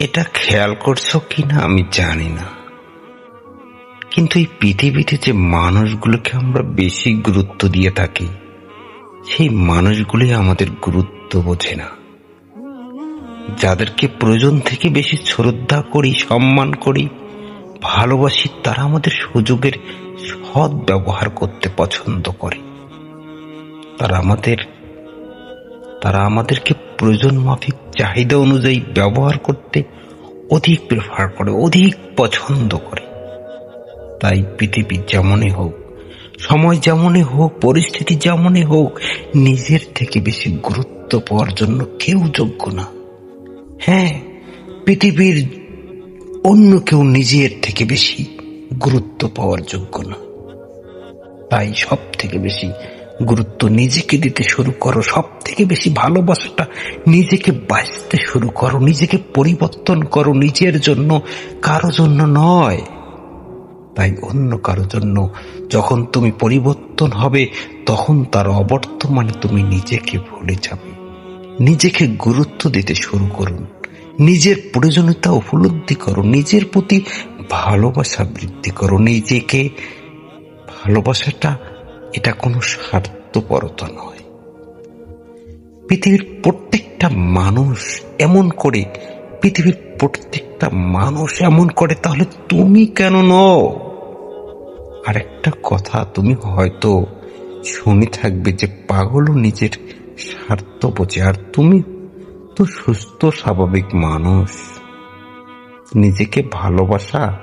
এটা খেয়াল করছ কিনা আমি জানি না। কিন্তু এই পৃথিবীতে যে মানুষগুলোকে আমরা বেশি গুরুত্ব দিয়ে থাকি, সেই মানুষগুলি আমাদের গুরুত্ব বোঝে না। যাদেরকে প্রয়োজন থেকে বেশি শ্রদ্ধা করি, সম্মান করি, ভালোবাসি, তারা আমাদের সুযোগের সৎ ব্যবহার করতে পছন্দ করে। তারা আমাদের তারা আমাদেরকে প্রয়োজন মাফিক চাহিদা অনুযায়ী ব্যবহার করতে অধিক প্রেফার করে, অধিক পছন্দ করে। তাই পৃথিবী যেমনই হোক, সময় যেমনই হোক, পরিস্থিতি যেমনই হোক, নিজের থেকে বেশি গুরুত্ব পাওয়ার জন্য কেউ যোগ্য না। হ্যাঁ পৃথিবীর অন্য কেউ নিজের থেকে বেশি গুরুত্ব পাওয়ার যোগ্য না। তাই সব থেকে বেশি গুরুত্ব নিজেকে দিতে শুরু করো। সব থেকে বেশি ভালোবাসাটা নিজেকে বাঁচতে শুরু করো। নিজেকে পরিবর্তন করো নিজের জন্য। কারও জন্য নয়। তাই অন্য কারও জন্য যখন তুমি পরিবর্তন হবে, তখন তার অবর্তমানে তুমি নিজেকে ভুলে যাবে। নিজেকে গুরুত্ব দিতে শুরু করুন। নিজের প্রয়োজনীয়তা উপলব্ধি করো। নিজের প্রতি ভালোবাসা বৃদ্ধি করো। নিজেকে ভালোবাসাটা, এটা কোনো স্বার্থপরতা নয়। পৃথিবীর প্রত্যেকটা মানুষ এমন করে, পৃথিবীর প্রত্যেকটা মানুষ এমন করে, তাহলে তুমি কেন নও? আরেকটা কথা তুমি হয়তো শুনে থাকবে যে পাগলও নিজের স্বার্থ বোঝে, আর তুমি তো সুস্থ, স্বাভাবিক মানুষ। নিজেকে ভালোবাসা,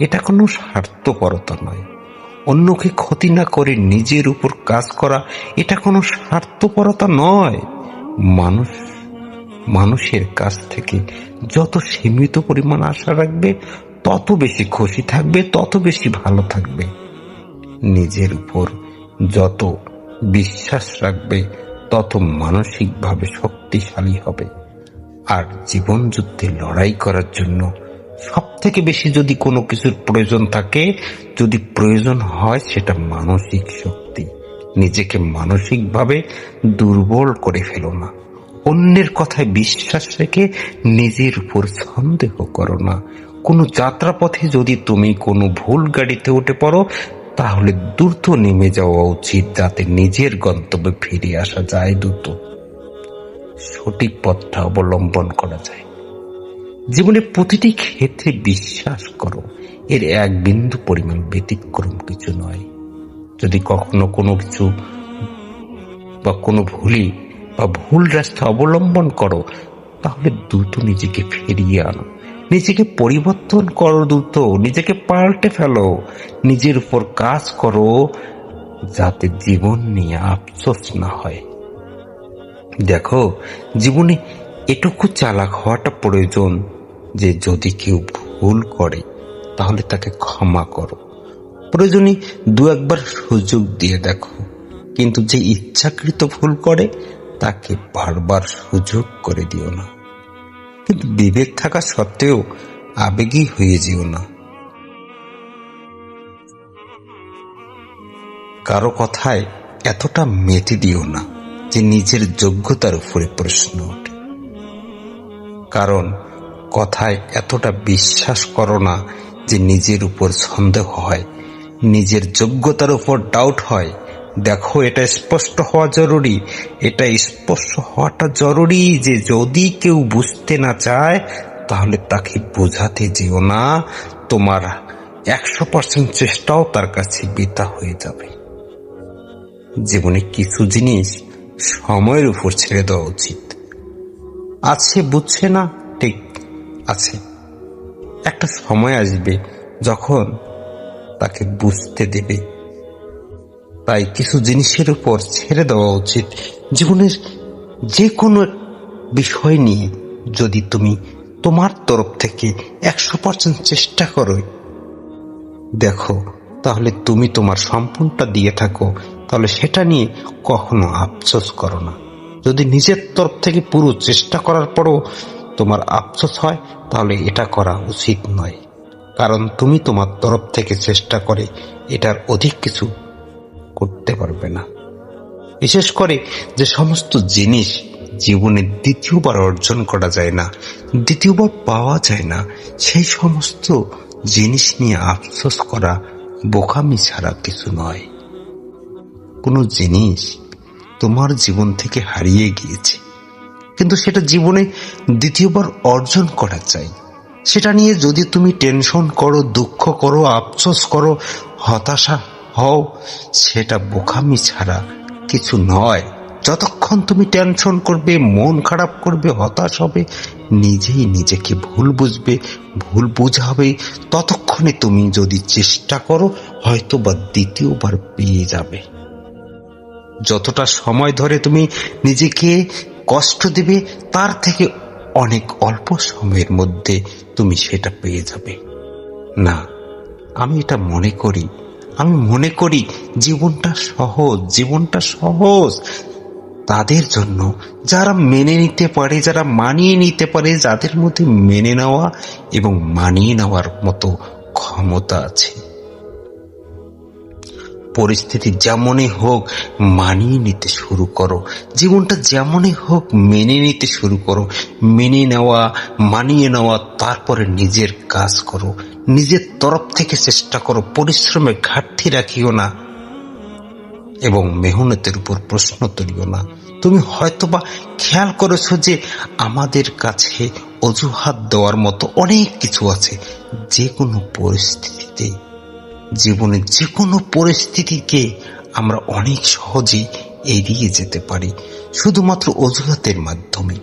এটা কোনো স্বার্থপরতা নয়। অন্যকে ক্ষতি না করে নিজের উপর কাজ করা, এটা কোনো স্বার্থপরতা নয়। মানুষ, মানুষের কাছ থেকে যত সীমিত পরিমাণ আশা রাখবে, তত বেশি খুশি থাকবে, তত বেশি ভালো থাকবে। নিজের উপর যত বিশ্বাস রাখবে, তত মানসিকভাবে শক্তিশালী হবে। আর জীবন যুদ্ধে লড়াই করার জন্য সব থেকে বেশি যদি কোনো কিছুর প্রয়োজন থাকে, যদি প্রয়োজন হয় সেটা মানসিক শক্তি। নিজেকে মানসিকভাবে দুর্বল করে ফেলো না। অন্যের কথায় বিশ্বাস রেখে নিজের উপর সন্দেহ করো না। কোনো যাত্রাপথে যদি তুমি কোনো ভুল গাড়িতে উঠে পড়ো, তাহলে দ্রুত নেমে যাওয়া উচিত যাতে নিজের গন্তব্যে ফিরে আসা যায় দ্রুত। সঠিক পথটা অবলম্বন করা যায়। জীবনে প্রতিটি ক্ষেত্রে বিশ্বাস করো, এর এক বিন্দু পরিমাণ ব্যতিক্রম কিছু নয়। যদি কখনো কোনো কিছু বা কোনো ভুলি বা ভুল রাস্তা অবলম্বন করো, তাহলে দ্রুত নিজেকে ফিরিয়ে আনো। নিজেকে পরিবর্তন করো দ্রুত, নিজেকে পাল্টে ফেলো। নিজের উপর কাজ করো যাতে জীবন নিয়ে আফসোস না হয়। দেখো, জীবনে এটুকু চালাক হওয়াটা প্রয়োজন। যে যদি কেউ ভুল করে, তাহলে তাকে ক্ষমা করো। প্রয়োজনে দু একবার সুযোগ দিয়ে দেখো। কিন্তু যে ইচ্ছাকৃত ভুল করে, তাকে বারবার সুযোগ করে দিও না। কিন্তু বিবেক থাকা সত্ত্বেও আবেগী হয়ে যেও না। কারও কথায় এতটা মেতে দিও না যে নিজের যোগ্যতার উপরে প্রশ্ন ওঠে। কারণ কথায় এতটা বিশ্বাস করো না যে নিজের উপর সন্দেহ হয়। নিজের যোগ্যতার উপর ডাউট হয়। দেখো, এটা স্পষ্ট হওয়া জরুরি। এটা স্পষ্ট হওয়াটা জরুরি যে যদি কেউ বুঝতে না চায়, তাহলে তাকে বোঝাতে যেও না। তোমার একশো পার্সেন্ট চেষ্টাও তার কাছে বেতা হয়ে যাবে। জীবনে কিছু জিনিস সময়ের উপর ছেড়ে দেওয়া উচিত। আছে, বুঝছে না, ঠিক আছে। একটা সময় আসবে যখন তাকে বুঝতে দেবে। তাই কিছু জিনিসের উপর ছেড়ে দেওয়া উচিত। জীবনের যে কোনো বিষয় নিয়ে যদি তুমি তোমার তরফ থেকে একশো পার্সেন্ট চেষ্টা করো, দেখো, তাহলে তুমি তোমার সম্পূর্ণটা দিয়ে থাকো। তাহলে সেটা নিয়ে কখনো আফসোস করো না। যদি নিজের তরফ থেকে পুরো চেষ্টা করার পরও তোমার আফসোস হয়, তাহলে এটা করা উচিত নয়। কারণ তুমি তোমার তরফ থেকে চেষ্টা করে এটার অধিক কিছু করতে পারবে না। বিশেষ করে যে সমস্ত জিনিস জীবনে দ্বিতীয়বার অর্জন করা যায় না, দ্বিতীয়বার পাওয়া যায় না, সেই সমস্ত জিনিস নিয়ে আফসোস করা বোকামি ছাড়া কিছু নয়। কোনো জিনিস তোমার জীবন থেকে হারিয়ে গিয়েছে। কিন্তু সেটা জীবনে দ্বিতীয়বার অর্জন করা চাই। সেটা নিয়ে যদি তুমি টেনশন করো, দুঃখ করো, আফসোস করো, হতাশা হও, সেটা বোকামি ছাড়া কিছু নয়। যতক্ষণ তুমি টেনশন করবে, মন খারাপ করবে, হতাশ হবে, নিজেই নিজেকে ভুল বুঝবে, ভুল বুঝাবে, ততক্ষণে তুমি যদি চেষ্টা করো হয়তো বা দ্বিতীয়বার পেয়ে যাবে। যতটা সময় ধরে তুমি নিজেকে কষ্ট দেবে, তার থেকে অনেক অল্প সময়ের মধ্যে তুমি সেটা পেয়ে যাবে। না, আমি এটা মনে করি। আমি মনে করি জীবনটা সহজ জীবনটা সহজ। তাদের জন্য যারা মেনে নিতে পারে, যারা মানিয়ে নিতে পারে, যাদের মধ্যে মেনে নেওয়া এবং মানিয়ে নেওয়ার মতো ক্ষমতা আছে। পরিস্থিতি যেমনই হোক মানিয়ে নিতে শুরু করো। জীবনটা যেমনই হোক মেনে নিতে শুরু করো। মেনে নেওয়া, মানিয়ে নেওয়া, তারপরে নিজের কাজ করো। নিজের তরফ থেকে চেষ্টা করো, পরিশ্রমে ঘাটতি রাখিও না এবং মেহনতের উপর প্রশ্ন তুলিও না। তুমি হয়তোবা খেয়াল করেছ যে আমাদের কাছে অজুহাত দেওয়ার মতো অনেক কিছু আছে। যে কোনো পরিস্থিতিতে জীবনের যে কোনো পরিস্থিতিকে আমরা অনেক সহজেই এড়িয়ে যেতে পারি, শুধুমাত্র অজুহাতের মাধ্যমে।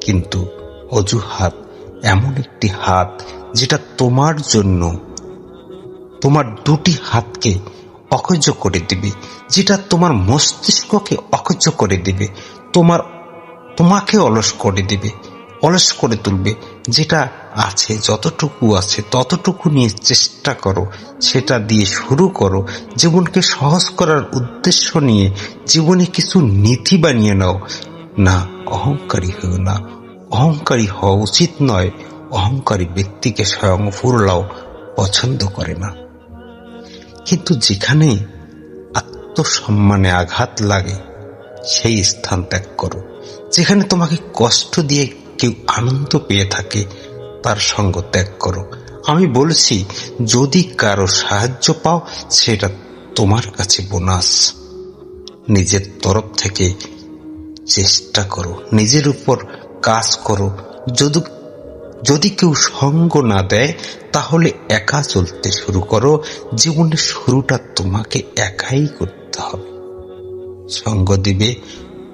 কিন্তু অজুহাত এমন একটি হাত যেটা তোমার জন্য, তোমার দুটি হাতকে অকজ্য করে দিবে, যেটা তোমার মস্তিষ্ককে অকজ্য করে দিবে, তোমার, তোমাকে অলস করে দিবে, অলস করে তুলবে। যেটা আছে, যতটুকু আছে, ততটুকু নিয়ে চেষ্টা করো, সেটা দিয়ে শুরু করো। জীবনকে সহজ করার উদ্দেশ্য নিয়ে জীবনে কিছু নীতি বানিয়ে নাও। না, অহংকারী হও না। অহংকারী হওয়া উচিত নয়। অহংকারী ব্যক্তিকে স্বয়ং ফুরলাও পছন্দ করে না। কিন্তু যেখানে আত্মসম্মানে আঘাত লাগে, সেই স্থান ত্যাগ করো। যেখানে তোমাকে কষ্ট দিয়ে কেউ আনন্দ পেয়ে থাকে, তার সঙ্গ ত্যাগ করো। আমি বলছি, যদি কারও সাহায্য পাও, সেটা তোমার কাছে বোনাস। নিজের তরফ থেকে চেষ্টা করো, নিজের উপর কাজ করো। যদি যদি কেউ সঙ্গ না দেয়, তাহলে একা চলতে শুরু করো। জীবনের শুরুটা তোমাকে একাই করতে হবে। সঙ্গ দিবে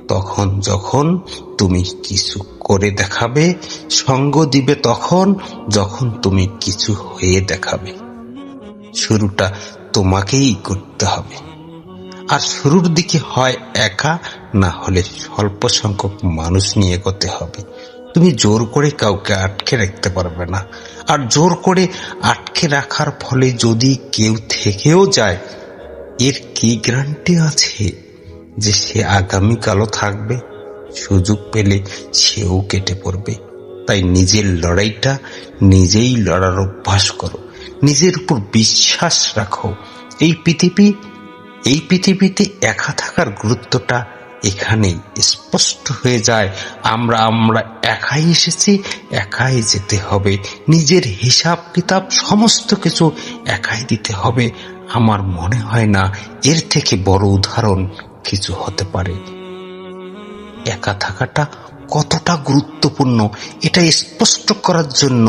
তখন যখন তুমি কিছু করে দেখাবে, সঙ্গ দিবে তখন যখন তুমি কিছু হয়ে দেখাবে। শুরুটা তোমাকেই করতে হবে। আর শুরুর দিকে হয় একা, না হলে স্বল্প সংখ্যক মানুষ নিয়ে করতে হবে। তুমি জোর করে কাউকে আটকে রাখতে পারবে না। আর জোর করে আটকে রাখার ফলে যদি কেউ থেকেও যায়, এর কি গ্যারান্টি আছে? যে সে আগামীকালও থাকবে, সুযোগ পেলে সেও কেটে পড়বে। তাই নিজের লড়াইটা নিজেই লড়ার অভ্যাস করো। নিজের উপর বিশ্বাস রাখো। এই পৃথিবী, এই পৃথিবীতে একা থাকার গুরুত্বটা এখানেই স্পষ্ট হয়ে যায়। আমরা আমরা একাই এসেছি, একাই যেতে হবে। নিজের হিসাব, কিতাব, সমস্ত কিছু একাই দিতে হবে। আমার মনে হয় না এর থেকে বড় উদাহরণ কিছু হতে পারে একা থাকাটা কতটা গুরুত্বপূর্ণ, এটা স্পষ্ট করার জন্য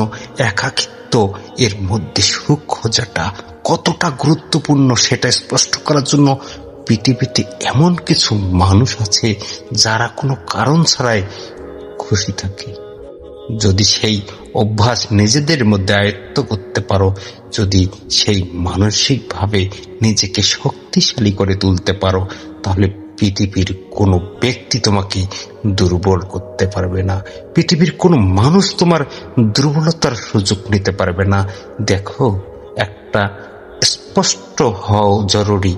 একাকিত্ব এর মধ্যে সুখ খোঁজাটা কতটা গুরুত্বপূর্ণ, সেটা স্পষ্ট করার জন্য পৃথিবীতে এমন কিছু মানুষ আছে যারা কোনো কারণ ছাড়াই খুশি থাকে। যদি সেই অভ্যাস নিজেদের মধ্যে আয়ত্ত করতে পারো, যদি সেই মানসিকভাবে নিজেকে শক্তিশালী করে তুলতে পারো তাহলে পৃথিবীর কোনো ব্যক্তি তোমাকে দুর্বল করতে পারবে না। পৃথিবীর কোনো মানুষ তোমার দুর্বলতার সুযোগ নিতে পারবে না। দেখো, একটা স্পষ্ট হওয়া জরুরি।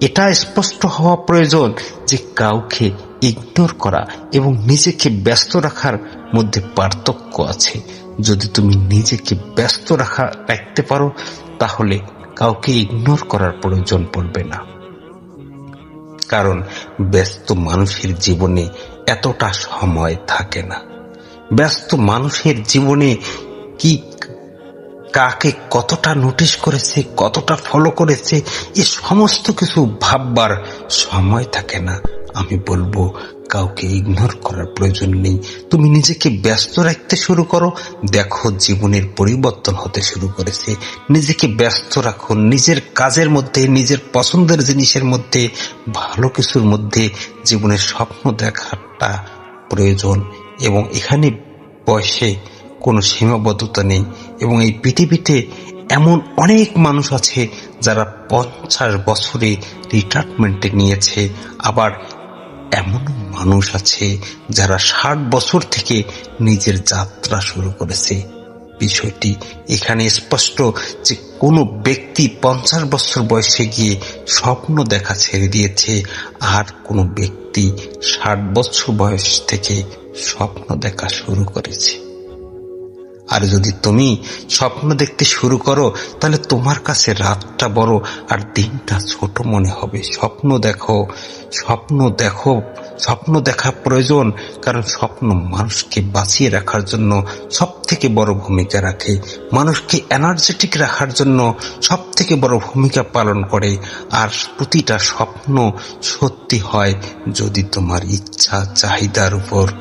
এটা স্পষ্ট হওয়া প্রয়োজন যে কাউকে ইগনোর করা এবং নিজেকে ব্যস্ত রাখার মধ্যে পার্থক্য আছে। যদি তুমি নিজেকে ব্যস্ত রাখা, রাখতে পারো, তাহলে কাউকে ইগনোর করার প্রয়োজন পড়বে না। কারণ ব্যস্ত মানুষের জীবনে এতটা সময় থাকে না। ব্যস্ত মানুষের জীবনে কি কাকে কতটা নোটিশ করেছে, কতটা ফলো করেছে, এ সমস্ত কিছু ভাববার সময় থাকে না। আমি বলব, কাউকে ইগনোর করার প্রয়োজন নেই। তুমি নিজেকে ব্যস্ত রাখতে শুরু করো। দেখো, জীবনের পরিবর্তন হতে শুরু করেছে। নিজেকে ব্যস্ত রাখো। নিজের কাজের মধ্যে, নিজের পছন্দের জিনিসের মধ্যে, ভালো কিছুর মধ্যে জীবনের স্বপ্ন দেখাটা প্রয়োজন। এবং এখানে বয়সে কোনো সীমাবদ্ধতা নেই। এবং এই পৃথিবীতে এমন অনেক মানুষ আছে যারা পঞ্চাশ বছরে রিটায়ারমেন্টে নিয়েছে। আবার এমনও মানুষ আছে যারা ষাট বছর থেকে নিজের যাত্রা শুরু করেছে। বিষয়টি এখানে স্পষ্ট যে কোনো ব্যক্তি পঞ্চাশ বছর বয়সে গিয়ে স্বপ্ন দেখা ছেড়ে দিয়েছে, আর কোনো ব্যক্তি ষাট বছর বয়স থেকে স্বপ্ন দেখা শুরু করেছে। আর যদি তুমি স্বপ্ন দেখতে শুরু করো, তাহলে তোমার কাছে রাতটা বড় আর দিনটা ছোট মনে হবে। স্বপ্ন দেখো স্বপ্ন দেখো, স্বপ্ন দেখা প্রয়োজন, কারণ স্বপ্ন মানুষকে বাঁচিয়ে রাখার জন্য সব থেকে বড় ভূমিকা রাখে। মানুষকে এনার্জেটিক রাখার জন্য সব থেকে বড় ভূমিকা পালন করে। আর প্রতিটা স্বপ্ন সত্যি হয় যদি তোমার ইচ্ছা, চাহিদার উপর।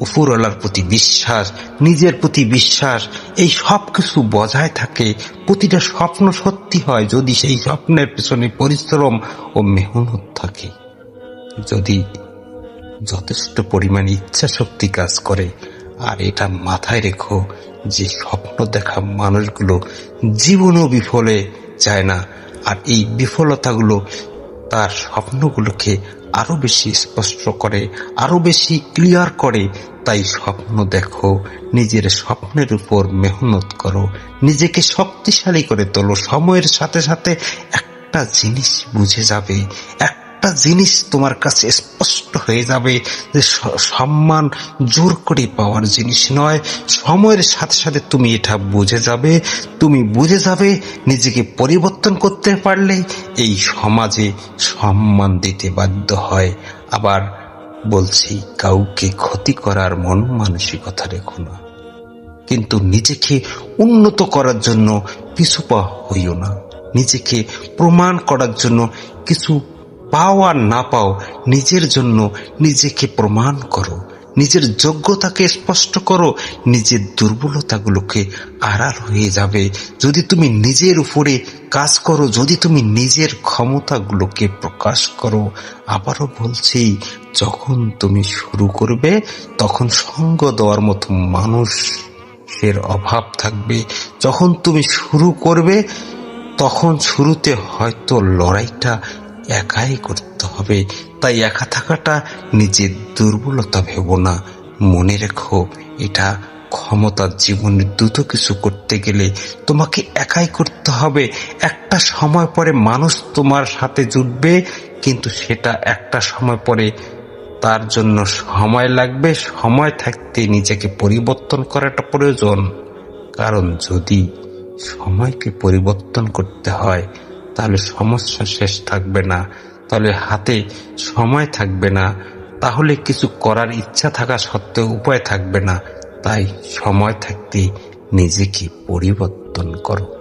উপরওয়ালার প্রতি বিশ্বাস, নিজের প্রতি বিশ্বাস, এই সব কিছু বজায় থাকে, প্রতিটা স্বপ্ন সত্যি হয় যদি সেই স্বপ্নের পেছনে পরিশ্রম ও মেহনত থাকে। যদি যথেষ্ট পরিমাণে ইচ্ছা শক্তি কাজ করে, আর এটা মাথায় রেখো যে স্বপ্ন দেখা মানুষগুলো জীবনও বিফলে যায় না, আর এই বিফলতাগুলো তার স্বপ্নগুলোকে আরও বেশি স্পষ্ট করে, আরও বেশি ক্লিয়ার করে। তাই স্বপ্ন দেখো, নিজের স্বপ্নের উপর মেহনত করো। নিজেকে শক্তিশালী করে তোলো। সময়ের সাথে সাথে একটা জিনিস বুঝে যাবে। একটা জিনিস তোমার কাছে স্পষ্ট হয়ে যাবে যে সম্মান জোর করে পাওয়ার জিনিস নয়। সময়ের সাথে সাথে তুমি এটা বুঝে যাবে। তুমি বুঝে যাবে নিজেকে পরিবর্তন করতে পারলে এই সমাজে সম্মান দিতে বাধ্য হয়। আবার বলছি, কাউকে ক্ষতি করার মন মানসিকতা রেখো না। কিন্তু নিজেকে উন্নত করার জন্য পিছু পা হইও না। নিজেকে প্রমাণ করার জন্য কিছু পাও আর না পাও, নিজের জন্য নিজেকে প্রমাণ করো। নিজের যোগ্যতাকে স্পষ্ট করো। নিজের দুর্বলতাগুলোকে আড়াল হয়ে যাবে। যদি তুমি নিজের উপরে কাজ করো, যদি তুমি নিজের ক্ষমতাগুলোকে প্রকাশ করো, আবারও বলছি, যখন তুমি শুরু করবে, তখন সঙ্গ দেওয়ার মতো মানুষ এর অভাব থাকবে। যখন তুমি শুরু করবে, তখন শুরুতে হয়তো লড়াইটা একাই করতে হবে। তাই একা থাকাটা নিজের দুর্বলতা ভেবো না। মনে রেখো, এটা ক্ষমতার জীবনে দ্রুত কিছু করতে গেলে তোমাকে একাই করতে হবে। একটা সময় পরে মানুষ তোমার সাথে জুটবে, কিন্তু সেটা একটা সময় পরে তার জন্য সময় লাগবে। সময় থাকতে নিজেকে পরিবর্তন করাটা প্রয়োজন। কারণ যদি সময়কে পরিবর্তন করতে হয় তাহলে সমস্যা শেষ থাকবে না। তাহলে হাতে সময় থাকবে না। তাহলে কিছু করার ইচ্ছা থাকা সত্ত্বেও উপায় থাকবে না। তাই সময় থাকতে নিজেকে পরিবর্তন করো।